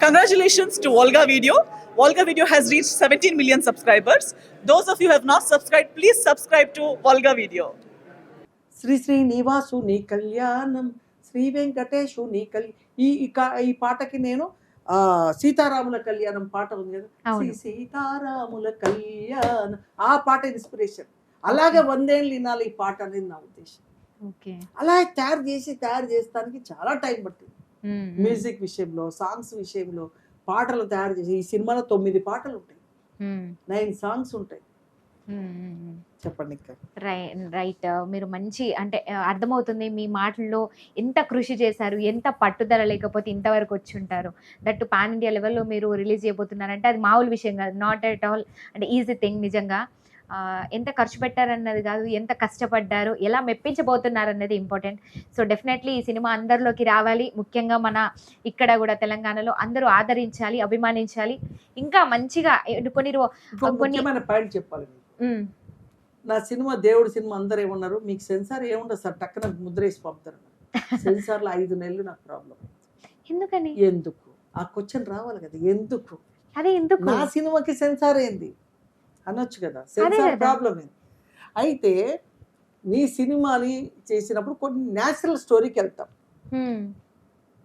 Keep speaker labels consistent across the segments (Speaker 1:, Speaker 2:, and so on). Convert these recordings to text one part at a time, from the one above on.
Speaker 1: Congratulations to Volga Video. Volga Video has reached 17 million subscribers. Those of you who have not subscribed, please subscribe to Volga Video.
Speaker 2: Shri Shri Nivas నీ కళ్యాణం శ్రీ వెంకటేశు నీ కళ్యాణం ఈ ఈ పాటకి నేను సీతారాముల కళ్యాణం పాట ఉంది కదా శ్రీ సీతారాముల కళ్యాణం ఆ పాట ఇన్స్పిరేషన్ అలాగే వందేళ్ళు వినాలి ఈ పాట అనేది నా ఉద్దేశం
Speaker 3: ఓకే
Speaker 2: అలా తయారు చేసి తయారు చేస్తానికి చాలా టైం పట్టింది మ్యూజిక్ విషయంలో సాంగ్స్ విషయంలో పాటలు తయారు చేసి ఈ సినిమాలో తొమ్మిది పాటలు ఉంటాయి. నైన్ సాంగ్స్ ఉంటాయి. చెప్పండి
Speaker 3: రైట్. మీరు మంచి అంటే అర్థమవుతుంది మీ మాటల్లో ఎంత కృషి చేశారు ఎంత పట్టుదల లేకపోతే ఇంతవరకు వచ్చి ఉంటారు. దట్టు పాన్ ఇండియా లెవెల్లో మీరు రిలీజ్ చేయబోతున్నారంటే అది మామూలు విషయం కాదు. నాట్ ఎట్ ఆల్ అంటే ఈజీ థింగ్ నిజంగా. ఎంత ఖర్చు పెట్టారన్నది కాదు ఎంత కష్టపడ్డారు ఎలా మెప్పించబోతున్నారు అన్నది ఇంపార్టెంట్ సో డెఫినెట్లీ ఈ సినిమా అందరిలోకి రావాలి. ముఖ్యంగా మన ఇక్కడ కూడా తెలంగాణలో అందరూ ఆదరించాలి అభిమానించాలి. ఇంకా మంచిగా కొన్ని కొన్ని-
Speaker 2: పాయింట్ చెప్పాలి నా సినిమా దేవుడి సినిమా అందరు ఏమన్నారు? మీకు సెన్సార్ ఏముండదు సార్ టక్కన ముద్ర వేసి పంపుతారు. సెన్సార్లో ఐదు నెలలు నాకు ప్రాబ్లం
Speaker 3: ఎందుకని?
Speaker 2: ఎందుకు? ఆ క్వశ్చన్ రావాలి కదా ఎందుకు?
Speaker 3: అదే ఎందుకు?
Speaker 2: నా సినిమాకి సెన్సార్ ఏంది? అనొచ్చు కదా. సెన్సార్. ప్రాబ్లం అయితే నీ సినిమాని చేసినప్పుడు కొన్ని న్యాచురల్ స్టోరీకి వెళ్తాం.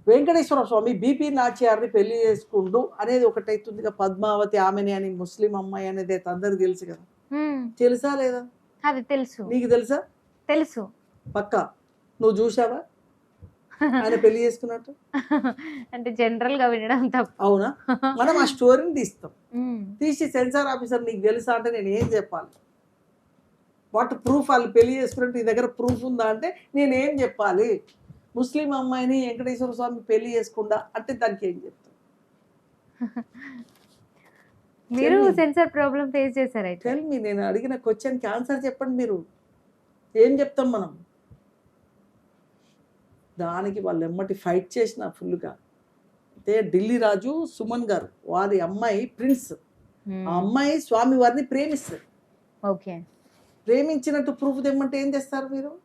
Speaker 2: వెంకటేశ్వర స్వామి బీపీ నాచ్యార్ని పెళ్ళి చేసుకుండు అనేది ఒకటైతుందిగా పద్మావతి ఆమెని అని ముస్లిం అమ్మాయి అనేది అయితే అందరికి తెలుసు కదా. తెలుసా లేదా?
Speaker 3: అది తెలుసు.
Speaker 2: నీకు తెలుసా?
Speaker 3: తెలుసు.
Speaker 2: పక్కా. నువ్వు చూసావా ఆయన పెళ్ళి చేసుకున్నట్టు?
Speaker 3: అంటే జనరల్గా వినడం తప్ప.
Speaker 2: అవునా? మనం ఆ స్టోరీని తీస్తాం. తీసి సెన్సార్ ఆఫీసర్ నీకు తెలుసా అంటే నేను ఏం చెప్పాలి? వాట్ ప్రూఫ్ వాళ్ళు పెళ్ళి చేసుకున్నట్టు నీ దగ్గర ప్రూఫ్ ఉందా అంటే నేను ఏం చెప్పాలి? ముస్లిం అమ్మాయిని వెంకటేశ్వర స్వామి పెళ్ళి చేసుకుండా అంటే దానికి ఏం చెప్తాను
Speaker 3: మీరు. సెన్సార్ ప్రాబ్లం ఫేస్ చేశారు అయితే.
Speaker 2: టెల్ మీ నేను అడిగిన క్వశ్చన్కి ఆన్సర్ చెప్పండి మీరు. ఏం చెప్తాం మనం? దానికి వాళ్ళు ఎమ్మటి ఫైట్ చేసిన ఫుల్గా అయితే ఢిల్లీ రాజు సుమన్ గారు వారి అమ్మాయి ప్రిన్స్. ఆ అమ్మాయి స్వామి వారిని ప్రేమిస్తారు
Speaker 3: ఓకే.
Speaker 2: ప్రేమించినట్టు ప్రూఫ్ తెమ్మంటే ఏం చేస్తారు మీరు?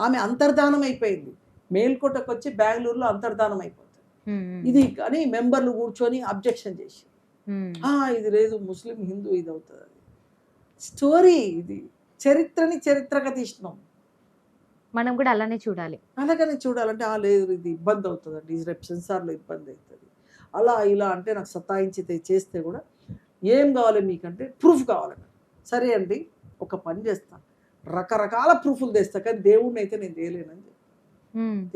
Speaker 2: ఆమె అంతర్ధానం అయిపోయింది. మేల్కోటకు వచ్చి బెంగళూరులో అంతర్ధానం అయిపోతుంది. ఇది కానీ మెంబర్లు కూర్చొని అబ్జెక్షన్ చేసి.
Speaker 3: ఉమ్,
Speaker 2: "ఆ, ఇది లేదు ముస్లిం హిందూ ఇది అవుతుంది స్టోరీ ఇది. చరిత్రని చరిత్రగా తీసినాం.
Speaker 3: మనం కూడా అలానే చూడాలి.
Speaker 2: అలాగనే చూడాలంటే ఆ లేదు ఇది ఇబ్బంది అవుతుందండి. ఈ రేపు సెన్సార్లో ఇబ్బంది అవుతుంది. అలా ఇలా అంటే నాకు సతాయించి తే- చేస్తే కూడా ఏం కావాలి మీకంటే ప్రూఫ్ కావాలండి సరే అండి ఒక పని చేస్తాను రకరకాల ప్రూఫ్లు తెస్తా కానీ దేవుడిని అయితే నేను చేయలేనని చెప్పి.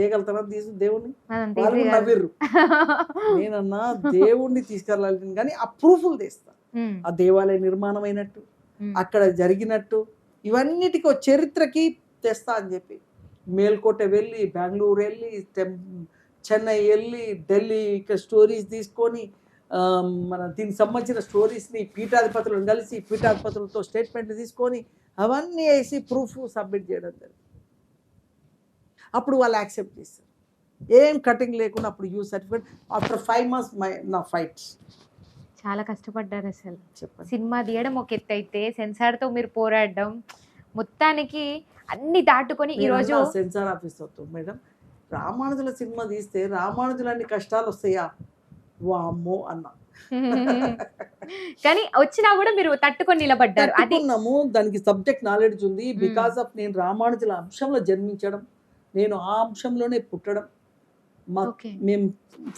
Speaker 2: చేయగలుగుతానా తీసి దేవుడిని
Speaker 3: అదంత
Speaker 2: వాళ్ళు. నవ్విర్రు. నేనన్నా దేవుణ్ణి తీసుకెళ్ళాలి కానీ ఆ ప్రూఫ్లు తెస్తా. ఆ దేవాలయ నిర్మాణం అయినట్టు అక్కడ జరిగినట్టు ఇవన్నిటికీ చరిత్రకి తెస్తా అని చెప్పి. మేల్కోట వెళ్ళి బెంగళూరు వెళ్ళి చెన్నై వెళ్ళి ఢిల్లీ ఇక్కడ స్టోరీస్ తీసుకొని మన దీనికి సంబంధించిన స్టోరీస్ని పీఠాధిపతులను కలిసి పీఠాధిపతులతో స్టేట్మెంట్లు తీసుకొని అవన్నీ వేసి ప్రూఫ్ సబ్మిట్ చేయడం జరిగింది. అప్పుడు వాళ్ళు యాక్సెప్ట్ చేస్తారు ఏం కటింగ్ లేకుండా అప్పుడు U certificate after five months my నా ఫైట్స్.
Speaker 3: చాలా కష్టపడ్డారు అసలు. సినిమా తీయడం ఒక ఎత్తు అయితే సెన్సార్తో మీరు పోరాడడం మొత్తానికి అన్ని దాటుకొని ఈ రోజు
Speaker 2: సెన్సార్ ఆఫీస్ అవుతాం మేడం. రామానుజుల సినిమా తీస్తే రామానుజులు అన్ని కష్టాలు వస్తాయా? వామ్మో అన్న.
Speaker 3: కానీ వచ్చినా కూడా మీరు తట్టుకొని నిలబడ్డారు. అది
Speaker 2: తట్టుకున్నాము. దానికి సబ్జెక్ట్ నాలెడ్జ్ ఉంది. బికాస్ ఆఫ్ నేను రామానుజుల అంశంలో జన్మించడం నేను ఆ అంశంలోనే పుట్టడం. మా మేము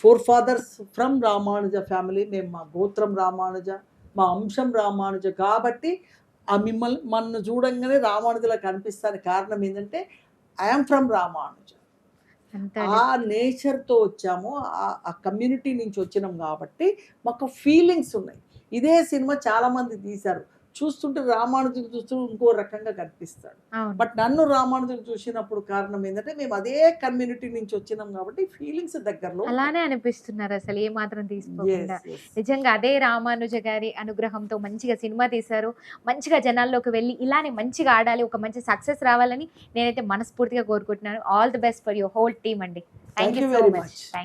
Speaker 2: four fathers from Ramanuja family. మేము మా గోత్రం రామానుజ మా అంశం రామానుజ. కాబట్టి ఆ మిమ్మల్ని మన చూడంగానే రామానుజులకు కనిపిస్తాను కారణం ఏంటంటే ఐఎమ్ ఫ్రమ్ రామానుజ. ఆ నేచర్తో వచ్చాము. ఆ- ఆ కమ్యూనిటీ నుంచి వచ్చినాం కాబట్టి మాకు ఫీలింగ్స్ ఉన్నాయి. ఇదే సినిమా చాలా మంది తీశారు. చూస్తుంటే రామానుజులు చూస్తూ ఇంకో రకంగా కనిపిస్తాడు. బట్ నన్ను రామానుజులు చూసినప్పుడు కారణం ఏంటంటే మేము అదే కమ్యూనిటీ నుంచి వచ్చినాం కాబట్టి ఫీలింగ్స్ దగ్గరలో
Speaker 3: అలానే అనిపిస్తున్నారు అసలు ఏ మాత్రం తీసుకోకుండా. నిజంగా అదే రామానుజ గారి అనుగ్రహంతో మంచిగా సినిమా తీశారు. మంచిగా జనాల్లోకి వెళ్ళి ఇలానే మంచిగా ఆడాలి ఒక మంచి సక్సెస్ రావాలని నేనైతే మనస్ఫూర్తిగా కోరుకుంటున్నాను. All the best for your whole team అండి. Thank you
Speaker 2: very
Speaker 3: much. Thank